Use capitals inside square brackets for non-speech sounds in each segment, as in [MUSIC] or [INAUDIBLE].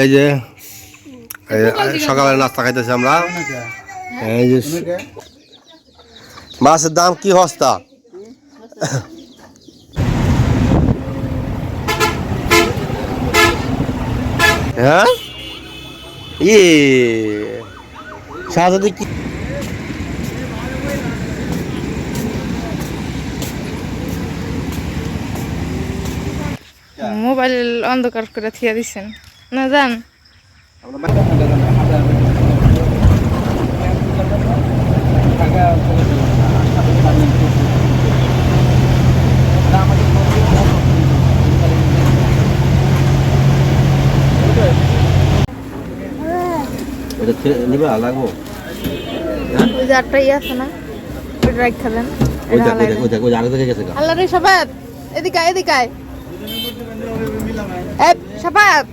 এই যে এই সকালে নাস্তা খাইতেছি আমরা। এই যে মাছের দাম কি হস্তা? হ্যাঁ? ই শাহজাদি কি মোবাইল অন্ধকার করে থিয়া দিছেন। না এটা নিবা লাগবো। ওই যে আটটা ইয়ে আছে না ওইটা রাখা গা। আল্লাহ রে সাফাত এদিকে এদিকে এ সাফাত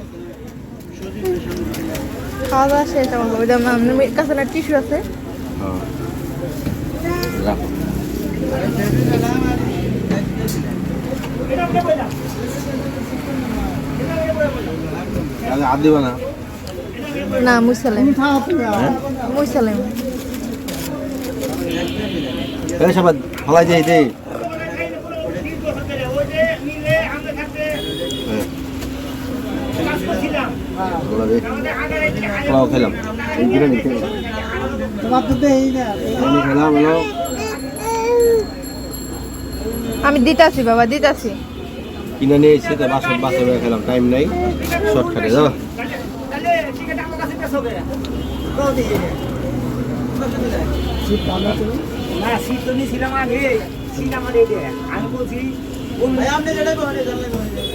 খাওয়া দাওয়া শেষ আমার ওই যে আমার কাছে না টিস্যু আছে। না মুসালেম। মুসালেম। সবাই দিয়ে পোলাও খেলাম এই বিরিয়ানি খেলাম হলো আমি দিতাছি বাবা দিতাছি কিনে নিয়ে এসে তো বাসে বাসে বেড়ে খেলাম টাইম নাই শর্টকাটে যাও না শীত তো নিয়েছিলাম আগে শীত আমার আমি বলছি দেন।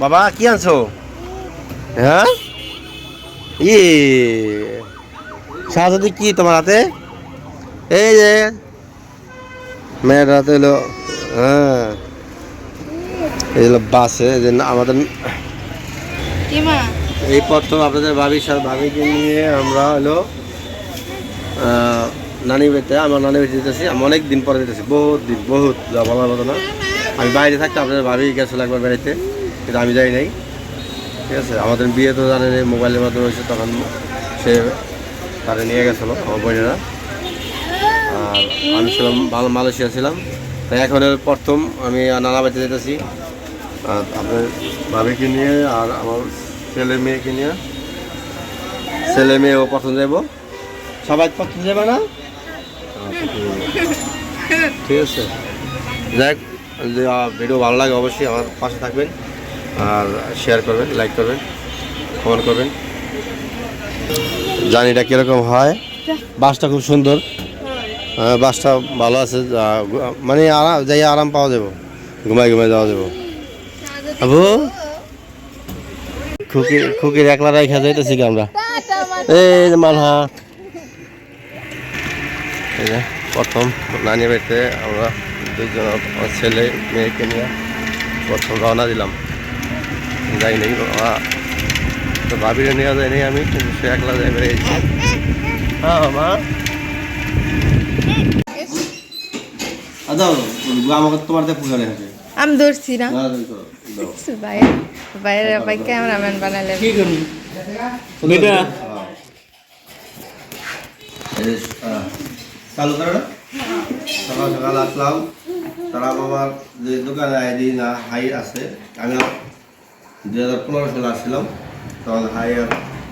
বাবা কি আনছো? হ্যাঁ? ই শাহজাদি কি তোমার হাতে? এই যে মেয়ের হাতে হলো হ্যাঁ। এই হলো বাসে যে না- আমাদের এই প্রথম আপনাদের সাথে ভাবিকে নিয়ে আমরা হলো নানি বাড়িতে আমার নানি বাড়িতে যেতেছি, আমি অনেক দিন পরে যেতেছি, বহুত দিন, বহুত, যা বলার মতো না। আমি বাইরে থাকতে আপনাদের ভাবি গেছিল একবার বেড়াইতে, কিন্তু আমি যাই নাই। ঠিক আছে, আমাদের বিয়ে তো জানেন মোবাইলের মাধ্যমে হয়েছে, তখন সে তারা নিয়ে গেছিল, আমার বোনেরা। আর আমি ছিলাম ভালো মালয়েশিয়া ছিলাম। তাই এখন প্রথম আমি নানা বাড়িতে যেতেছি। আর আপনার ভাবিকে নিয়ে আর আমার ছেলে মেয়েকে নিয়ে। ছেলে মেয়ে প্রথম যাব সবাই প্রথম যাবে না? ঠিক আছে। যদি ভিডিও ভালো লাগে অবশ্যই আমার পাশে থাকবেন আর শেয়ার করবেন লাইক করবেন কমেন্ট করবেন। জানি এটা কীরকম হয়। বাসটা খুব সুন্দর। বাসটা ভালো আছে মানে আরাম, যাই আরাম পাওয়া যাবে। ঘুমাই ঘুমাই যাওয়া যাবে। আবু, খুকি, খুকির একলা রাইখা যাইতেছি আমরা? এই যে মালহা। এই যে প্রথম নানি বাড়িতে আমরা দুজন ছেলে মেয়েকে নিয়ে প্রথম রওনা দিলাম। যাই নাই বাবা। তো ভাবিরে নেওয়া যায় নাই আমি কিন্তু সে একলা যাই বেরিয়েছি হ্যাঁ মা গেলে হবে আমি ধরছি না। না বাইরে বাইরে ক্যামেরাম্যান বানালে। কি করবি? বেটা চালু করো সকাল সকাল আসলাম। তারা আমার যে দোকানে আইডি না, হাই আছে আমি দুই হাজার পনেরো সালে আসছিলাম। তখন হাই আর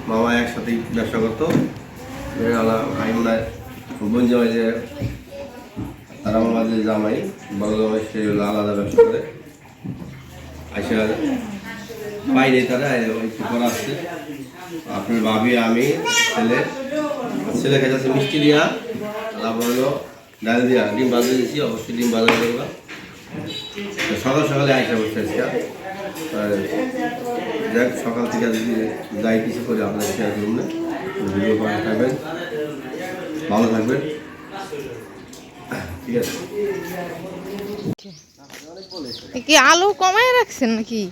মামা একসাথেই ব্যবসা করতো। হাই মনে হয় বোন জামাই যে তারা মামা যে জামাই, বড় জামাই, সে আলাদা ব্যবসা করে। আসে বাইরে তারা একটু করা আসছে। আপনার ভাবি, আমি, ছেলে। ছেলে খেতেছে মিষ্টি দিয়া। তারপর হলো ডাল দিয়া ডিম বাজে দিয়েছি অবশ্যই ডিম বাজা করবা। তো সকাল সকালে আইসা বসে আজকে যাক সকাল থেকে যদি যাই কিছু করে আপনার শেয়ার করুন না ভিডিও করা থাকবেন ভালো থাকবেন। ঠিক আছে। কি আলু কমায় রাখছেন নাকি?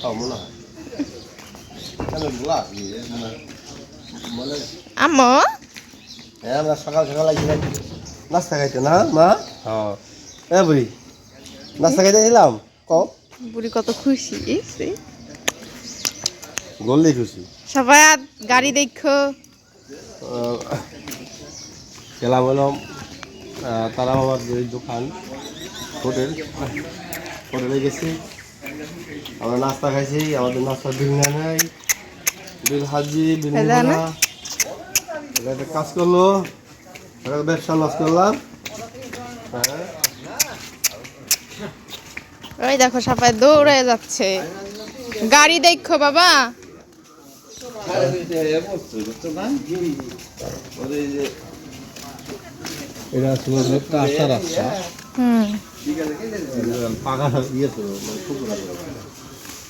সব হয় আমি বলা মনে হয় হ্যাঁ আমরা সকাল সকাল আইছিলাম নাস্তা খাইতে না মা? হ্যাঁ। এ বুড়ি নাস্তা খাইতে এলাম? কও বুড়ি কত খুশি এই সে। খুশি। সবাই গাড়ি দেখো। গেলাম হলো তারা যে দোকান হোটেল। হোটেলে গেছি। আমরা নাস্তা খাইছি আমাদের নাস্তার বিল নাই। বিল হাজি বিল একটা কাজ করল ব্যবসা লস করলাম। হ্যাঁ। ওই দেখো সবাই দৌড়ে যাচ্ছে। গাড়ি দেখো বাবা। এটা রাস্তা হুম। পাকা ইয়ে তো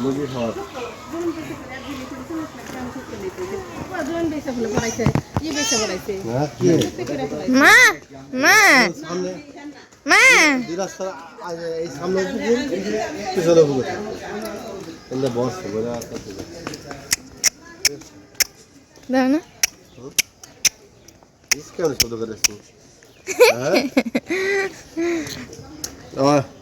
মুরগি খাওয়ার মা মা মা। দুই রাস্তা এই সামনে পুকুর পিছনে পুকুর বলে দাও না। কেমন শব্দ করেছি। হ্যাঁ? [LAUGHS]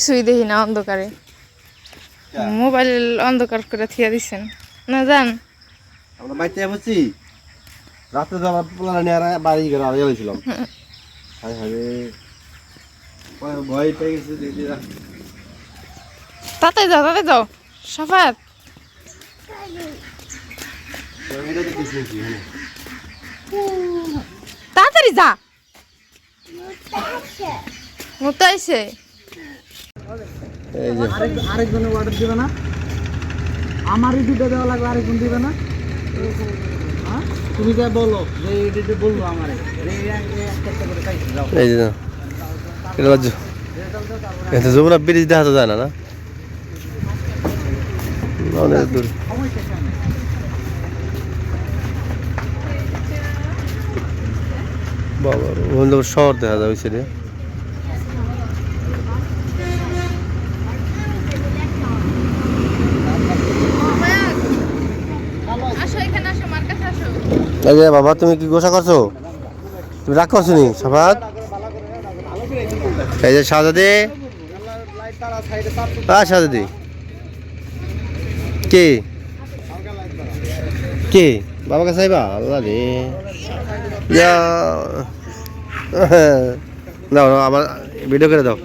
কিছুই দেখি না অন্ধকারে। মোবাইল অন্ধকার করে থিয়া দিছেন। না জান আমরা বাড়িতে বসছি। রাতে তো আমার পোলা নিয়ে আর বাড়ি গেল আর গেছিলাম [LAUGHS] হায় হায়। ভয় পেয়ে গেছে দিদি। তাতে যাও তাতে যাও। সাফাত। তাড়াতাড়ি যা। মতো আইছে এই যে। আরেক অর্ডার দিবে না? আমারই দুটো দেওয়া লাগবে আরেকজন দিবে না? তুমি যা বলো যে এটা বলব আমারে। এই এক- এই একটা একটা করে খাইতে যাও। এই যে না এটা বাজু। এটা যমুনা ব্রিজ দেখা তো যায় না না? অনেক দূর। বাবা শহর দেখা যায় ওই এই যে বাবা তুমি কি গোসা করছ? তুমি রাগ করছ নি সাফাত? এই যে সাজাদি। হ্যাঁ সাজাদি। কে? কে? বাবা কাছে আইবা আল্লাহ রে। দাও, আমার ভিডিও করে দাও।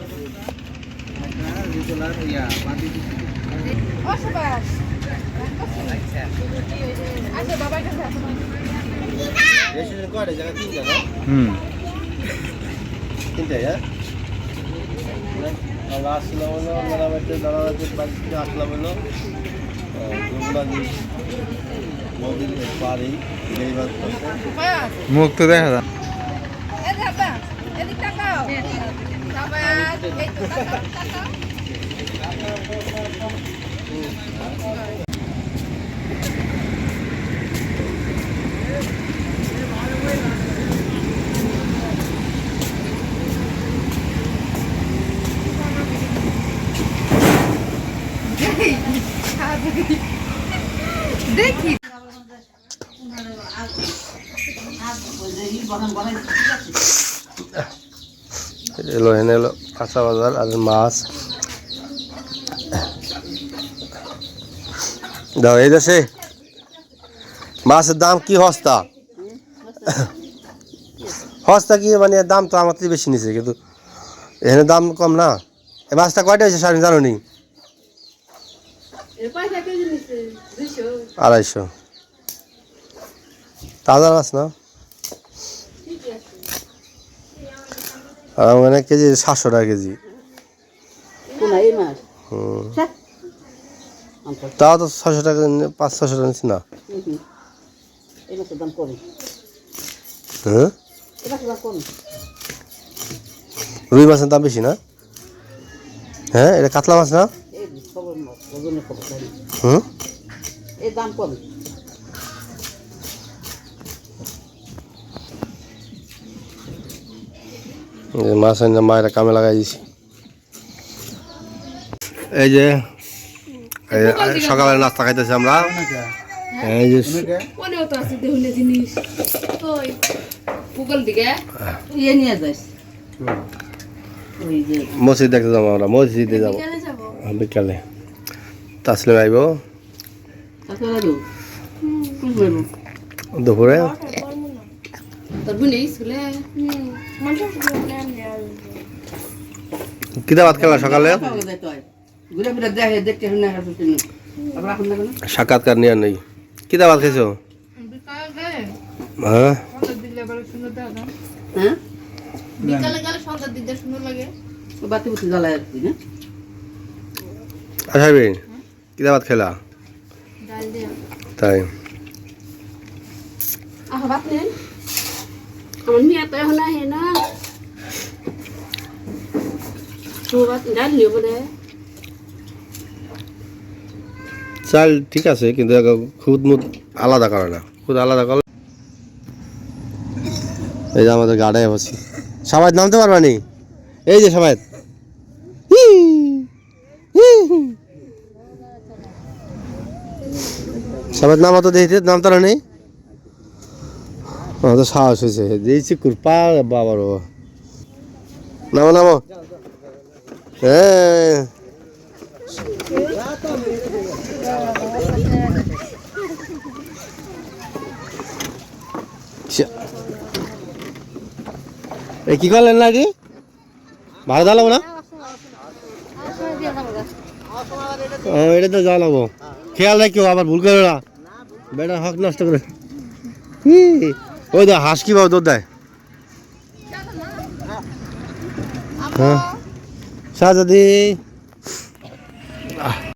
সুভাষ বাবার হুম। তিনটে হ্যাঁ? আমরা আসলাম হলো মেলামেতে দাঁড়াতে বাড়িতে আসলাম হলো নদীর করছে মুখ তো দেখা যায় এ যাবা এদিক তাকাও সাবাস এই তো তাকাও তাকাও দেখি। এলো হেনে এলো, কাঁচা বাজার আর মাছ। দাও, এই দেশে মাছের দাম কি হস্তা? [COUGHS] হস্তা কি মানে দাম তো আমার থেকে বেশি নিছে কিন্তু এখানে দাম কম না। এ মাছটা কয়টা হয়েছে সাড়ে জানো নি? আড়াইশো। তাজা মাছ না? ওখানে কেজি সাতশো টাকা কেজি। তাও তো ছশো টাকা পাঁচ ছশো টাকা নিচ্ছি না হুম, হুম। এই মাছের দাম কম হ্যাঁ? রুই মাছের দাম বেশি না? হ্যাঁ এটা কাতলা মাছ না। হুম? দাম কম যে মাছ এনে মায়েরা কামে লাগাই দিছি। এই যে এই যে সকালে নাস্তা খাইতেছি আমরা। এই যে মনেও তো আছে দেহুলে জিনিস। ওই গুগল দিকে। ইয়ে নিয়ে যাস। মসজিদ দেখতে যাব আমরা মসজিদে যাব। চলে যাব। হ্যাঁ, বিকালে। তাসলিম আইব দুপুরে? কিতা ভাত খেলা সকালে? সাক্ষাৎকার নিয়ে নেই। ভাত খাইছো? বিকালে হ্যাঁ? হ্যাঁ কি আচ্ছা কিতা ভাত খেলা দিয়া। তাই। আমার মেয়ে তো এখন আহে না। ডাল নিয়ে বলে। চাল ঠিক আছে, কিন্তু খুদ মুদ আলাদা করে না। খুদ আলাদা করে। এই যে আমাদের গাড়ায় বসি। সবাই নামতে পারবা নি? এই যে সবাই সবাই নামা তো দেখতে নামতে নেই আমাদের সাহস হয়েছে। দিয়েছি কুরপা বাবার বাবা। নামো নামো। হ্যাঁ এ, কি করলেন না কি ভাড়া দাঁড়াবো না এটা তো জ্বালাবো। খেয়াল রাখিও, আবার ভুল করো না। বেটা হক নষ্ট করে। ওই দা হাঁস কীভাবে দুধ দেয়? হ্যাঁ। শাহজাদি